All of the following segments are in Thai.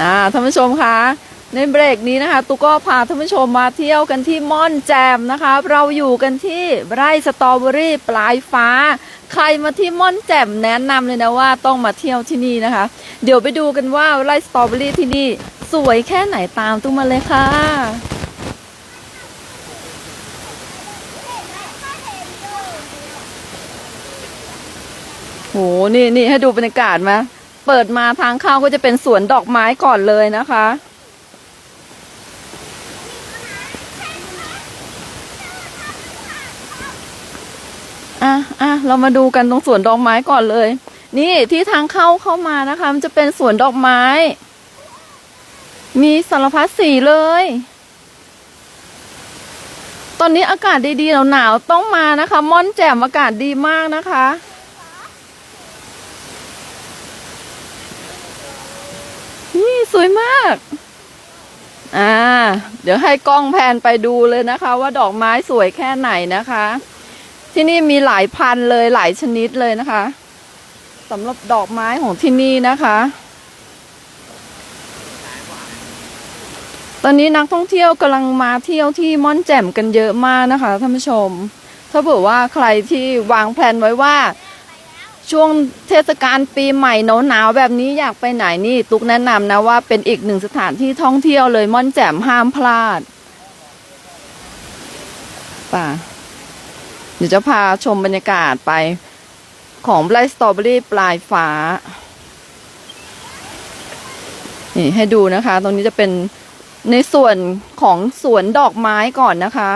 อ่าท่านผู้ชมคะในเบรกนี้นะคะตุกก็พาท่านผู้ชมมาเที่ยวกันที่ม่อนแจมนะคะ เราอยู่กันที่ไร่สตรอเบอรี่ปลายฟ้า ใครมาที่ม่อนแจ่มแนะนำเลยนะว่าต้องมาเที่ยวที่นี่นะคะ เดี๋ยวไปดูกันว่าไร่สตรอเบอรี่ที่นี่สวยแค่ไหนตามตุ้มมาเลยค่ะโหนี่นี่ให้ดูบรรยากาศไหม เปิดมาทางเข้าก็จะเป็นสวนดอกไม้ก่อนเลยนะคะ อะอะเรามาดูกันตรงสวนดอกไม้ก่อนเลย นี่ที่ทางเข้าเข้ามานะคะ มันจะเป็นสวนดอกไม้ มีสารพัดสีเลย ตอนนี้อากาศดีๆหนาวๆต้องมานะคะ ม่อนแจ่มอากาศดีมากนะคะ นี่สวยมาก อ่า เดี๋ยวให้กล้องแพนไปดูเลยนะคะ ว่าดอกไม้สวยแค่ไหนนะคะ ที่นี่มีหลายพันเลยหลายชนิดเลยนะคะสำหรับดอกไม้ของที่นี่นะคะ ตอนนี้นักท่องเที่ยวกำลังมาเที่ยวที่ม่อนแจ่มกันเยอะมากนะคะท่านผู้ชม ถ้าเผื่อว่าใครที่วางแผนไว้ว่า ช่วงเทศกาลปีใหม่หนาวๆแบบนี้อยากไปไหนนี่ตุกแนะนำนะว่าเป็นอีกหนึ่งสถานที่ท่องเที่ยวเลยม่อนแจ่มห้ามพลาดป่ะเดี๋ยวจะพาชมบรรยากาศไป ของไร่สตรอเบอรี่ปลายฟ้า นี่ให้ดูนะคะ ตรงนี้จะเป็นในส่วนของสวนดอกไม้ก่อนนะคะ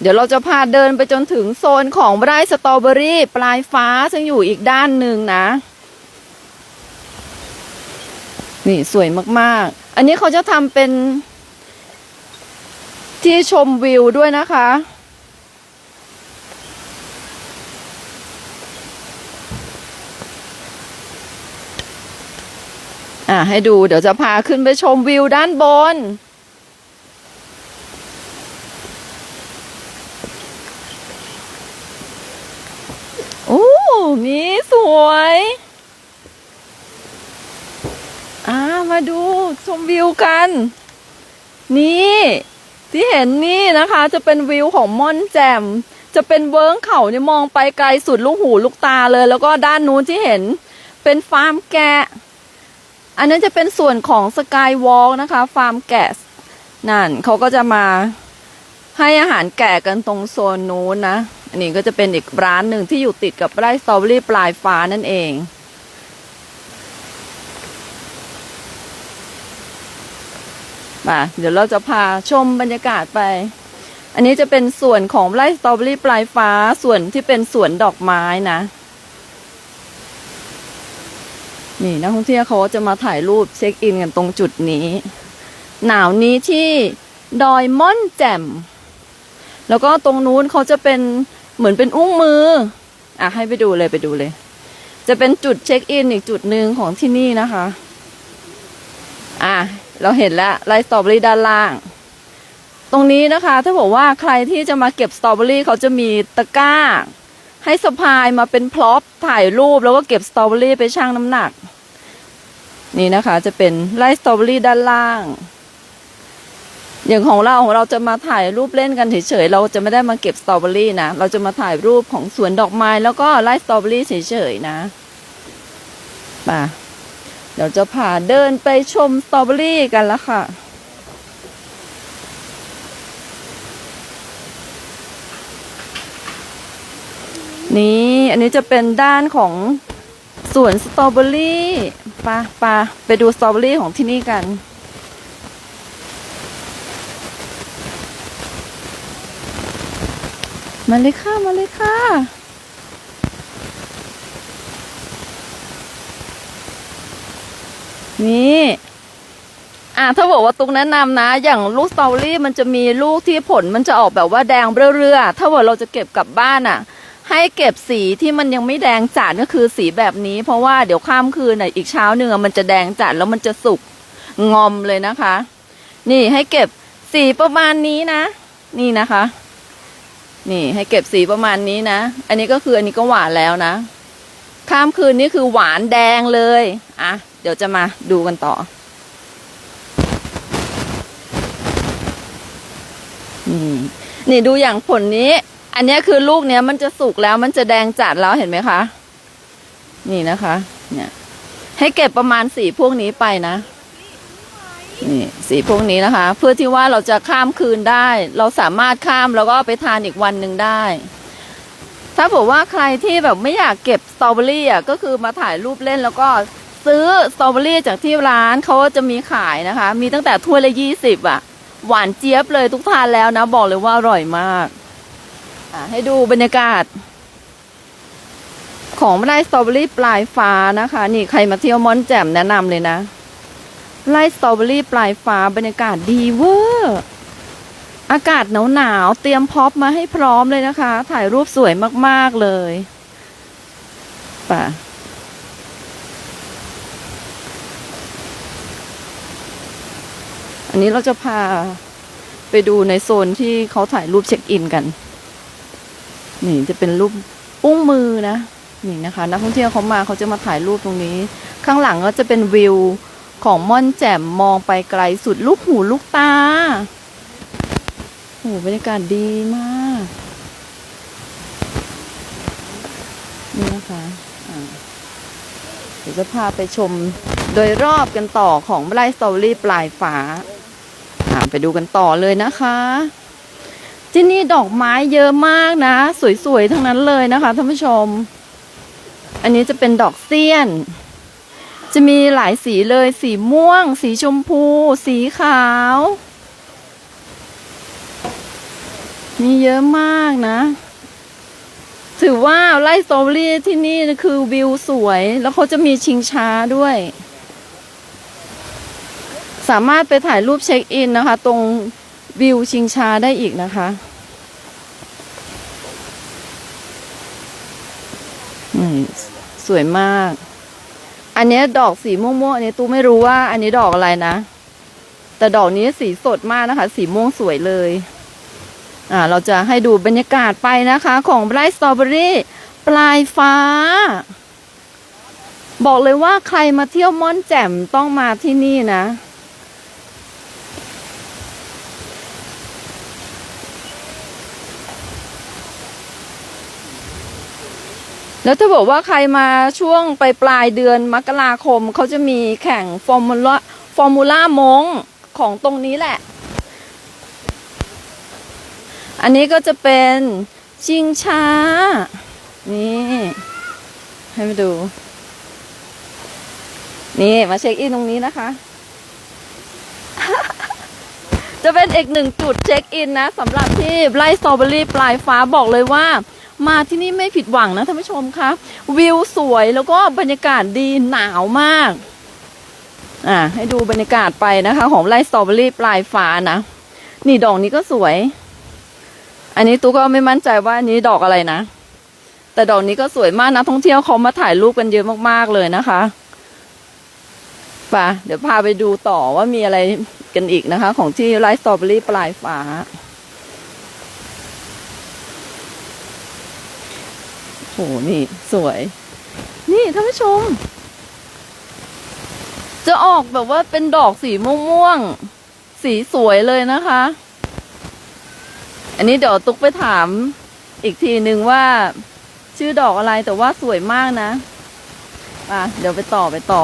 เดี๋ยวเราจะพาเดินไปจนถึงโซนของไร่สตรอเบอรี่ปลายฟ้าซึ่งอยู่อีกด้านหนึ่งนะ นี่สวยมากๆ อันนี้เขาจะทำเป็น ที่ชมวิวด้วยนะคะ อะให้ดูเดี๋ยวจะพาขึ้นไปชมวิวด้านบน โอ้ มีส วย อ่า มาดูชมวิวกัน นี่ ที่เห็นนี่นะคะ จะเป็นวิวของม่อนแจ่ม จะเป็นเวิร์งเขาเนี่ยมองไปไกลสุดลูกหูลูกตาเลย แล้วก็ด้านนู้นที่เห็นเป็นฟาร์มแกะ อันนั้นจะเป็นส่วนของสกายวอล์กนะคะ ฟาร์มแกะ นั่นเขาก็จะมาให้อาหารแกะกันตรงโซนนู้นนะ อันนี้ก็จะเป็นอีกร้านหนึ่งที่อยู่ติดกับไร่สตรอเบอรี่ปลายฟ้านั่นเอง มาเดี๋ยวเราจะพาชมบรรยากาศไป อันนี้จะเป็นส่วนของไร่สตรอเบอรี่ปลายฟ้าส่วนที่เป็นสวนดอกไม้นะ นี่นักท่องเที่ยวเขาจะมาถ่ายรูปเช็คอินกันตรงจุดนี้ หนาวนี้ที่ดอยม่อนแจ่มแล้วก็ตรงนู้นเขาจะเป็น เหมือนเป็นอุ้งมือ อะให้ไปดูเลยไปดูเลย จะเป็นจุดเช็คอินอีกจุดหนึ่งของที่นี่นะคะ อะเราเห็นแล้วไลท์สตรอเบอรี่ด้านล่าง ตรงนี้นะคะ ถ้าบอกว่าใครที่จะมาเก็บสตรอเบอรี่เขาจะมีตะกร้า ให้สะพายมาเป็นพล็อปถ่ายรูปแล้วก็เก็บสตรอเบอรี่ไปชั่งน้ำหนัก นี่นะคะ จะเป็นไล่สตรอเบอรี่ด้านล่าง อย่างของเราของเราจะมาถ่ายรูปเล่นกันเฉยๆเราจะไม่ได้มาเก็บสตรอเบอรี่นะเราจะมาถ่ายรูปของสวนดอกไม้แล้วก็ไล่สตรอเบอรี่เฉยๆนะป่ะเดี๋ยวจะพาเดินไปชมสตรอเบอรี่กันละค่ะนี่อันนี้จะเป็นด้านของสวนสตรอเบอรี่ปะปะไปดูสตรอเบอรี่ของที่นี่กัน มาเลยค่ะ มาเลยค่ะ นี่ อะถ้าบอกว่าตุกแนะนำนะ อย่างลูกสตอรี่มันจะมีลูกที่ผลมันจะออกแบบว่าแดงเรื่อๆถ้าว่าเราจะเก็บกลับบ้านอะ ให้เก็บสีที่มันยังไม่แดงจัดก็คือสีแบบนี้ เพราะว่าเดี๋ยวข้ามคืนน่ะอีกเช้าหนึ่งอมันจะแดงจัดแล้วมันจะสุกงอมเลยนะคะ นี่ให้เก็บสีประมาณนี้นะ นี่นะคะ นี่ให้เก็บสีประมาณนี้นะ อันนี้ก็คืออันนี้ก็หวานแล้วนะ ข้ามคืนนี่คือหวานแดงเลย อะ เดี๋ยวจะมาดูกันต่อ นี่นี่ดูอย่างผลนี้ อันนี้คือลูกเนี้ยมันจะสุกแล้วมันจะแดงจัดแล้วเห็นไหมคะ นี่นะคะ เนี่ย ให้เก็บประมาณสีพวกนี้ไปนะ นี่สีพวกนี้นะคะ เพื่อที่ว่าเราจะข้ามคืนได้ เราสามารถข้ามแล้วก็ไปทานอีกวันหนึ่งได้ ถ้าบอกว่าใครที่แบบไม่อยากเก็บสตรอเบอรี่อะก็คือมาถ่ายรูปเล่นแล้วก็ซื้อสตรอเบอรี่จากที่ร้านเขาจะมีขายนะคะ มีตั้งแต่ถ้วยละยี่สิบอะ หวานเจี๊ยบเลยทุกทานแล้วนะ บอกเลยว่าอร่อยมากอะให้ดูบรรยากาศ ของไร่สตรอเบอรี่ปลายฟ้านะคะ นี่ใครมาเที่ยวมอนแจ่มแนะนำเลยนะ ไร่สตรอเบอรี่ปลายฟ้าบรรยากาศดีเวอร์อากาศหนาวหนาวๆเตรียมพร็อพมาให้พร้อมเลยนะคะ ถ่ายรูปสวยมาก ๆ เลยป่ะอันนี้เราจะพาไปดูในโซนที่เขาถ่ายรูปเช็คอินกัน นี่จะเป็นรูปอุ้งมือนะ นี่นะคะ นักท่องเที่ยวเขามาเขาจะมาถ่ายรูปตรงนี้ ข้างหลังก็จะเป็นวิว ของม่อนแจ่มมองไปไกลสุดลูกหูลูกตาโอ้โหบรรยากาศดีมาก นี่นะคะเดี๋ยวจะพาไปชมโดยรอบกันต่อของไร่สตอรี่ปลายฟ้าอ่าไปดูกันต่อเลยนะคะ ที่นี่ดอกไม้เยอะมากนะ สวยๆ ทั้งนั้นเลยนะคะท่านผู้ชม อันนี้จะเป็นดอกเสี้ยน จะมีหลายสีเลย สีม่วง สีชมพู สีขาว มีเยอะมากนะ ถือว่าไร่สตรอเบอรี่ที่นี่คือวิวสวย แล้วเขาจะมีชิงช้าด้วย สามารถไปถ่ายรูปเช็คอินนะคะ ตรงวิวชิงช้าได้อีกนะคะสวยมาก อันนี้ดอกสีม่วงๆอันนี้ตูไม่รู้ว่า อันนี้ดอกอะไรนะ แต่ดอกนี้สีสดมากนะคะ สีม่วงสวยเลย อ่า เราจะให้ดูบรรยากาศไปนะคะ ของไร่สตรอเบอรี่ปลายฟ้า บอกเลยว่าใครมาเที่ยวม่อนแจ่มต้องมาที่นี่นะ แล้วถ้าบอกว่าใครมาช่วงปลายปลายเดือนมกราคมเขาจะมีแข่งฟอร์มูล่าฟอร์มูล่ามงของตรงนี้แหละ อันนี้ก็จะเป็นชิงช้า นี่ ให้มาดู นี่มาเช็คอินตรงนี้นะคะ จะเป็นอีกหนึ่งจุดเช็คอินนะสำหรับที่ไร่สตรอเบอรี่ปลายฟ้าบอกเลยว่า มาที่นี่ไม่ผิดหวังนะท่านผู้ชมคะวิวสวยแล้วก็บรรยากาศดีหนาวมาก อ่า ให้ดูบรรยากาศไปนะคะของไร่สตรอเบอรี่ปลายฟ้านะนี่ดอกนี้ก็สวย อันนี้ตู้ก็ไม่มั่นใจว่าอันนี้ดอกอะไรนะแต่ดอกนี้ก็สวยมากนะท่องเที่ยวเขามาถ่ายรูปกันเยอะมากๆเลยนะคะไป่ะเดี๋ยวพาไปดูต่อว่ามีอะไรกันอีกนะคะ ของที่ไร่สตรอเบอรี่ปลายฟ้า โห นี่สวย นี่ท่านผู้ชม จะออกแบบว่าเป็นดอกสีม่วงๆ สีสวยเลยนะคะ อันนี้เดี๋ยวตุ๊กไปถามอีกทีนึงว่าชื่อดอกอะไรแต่ว่าสวยมากนะอะเดี๋ยวไปต่อไปต่อ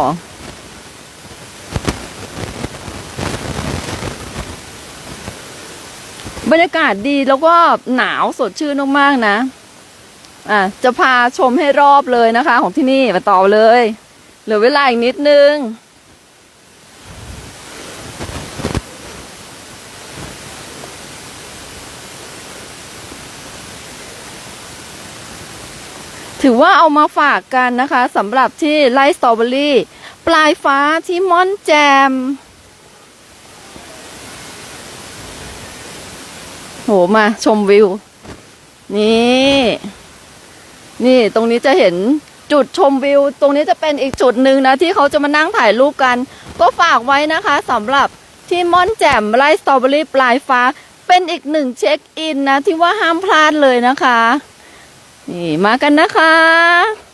บรรยากาศดีแล้วก็หนาวสดชื่นมากๆนะ อะจะพาชมให้รอบเลยนะคะ ของที่นี่มาต่อเลย เหลือเวลาอีกนิดนึง ถือว่าเอามาฝากกันนะคะสำหรับที่ไร่สตรอเบอรี่ ปลายฟ้าที่ม่อนแจมโหมาชมวิว นี่ นี่ตรงนี้จะเห็นจุดชมวิว ตรงนี้จะเป็นอีกจุดหนึ่งนะที่เขาจะมานั่งถ่ายรูปกัน ก็ฝากไว้นะคะสำหรับที่ม่อนแจ่มไร่สตรอเบอรี่ปลายฟ้า เป็นอีกหนึ่งเช็คอินนะที่ว่าห้ามพลาดเลยนะคะ นี่มากันนะคะ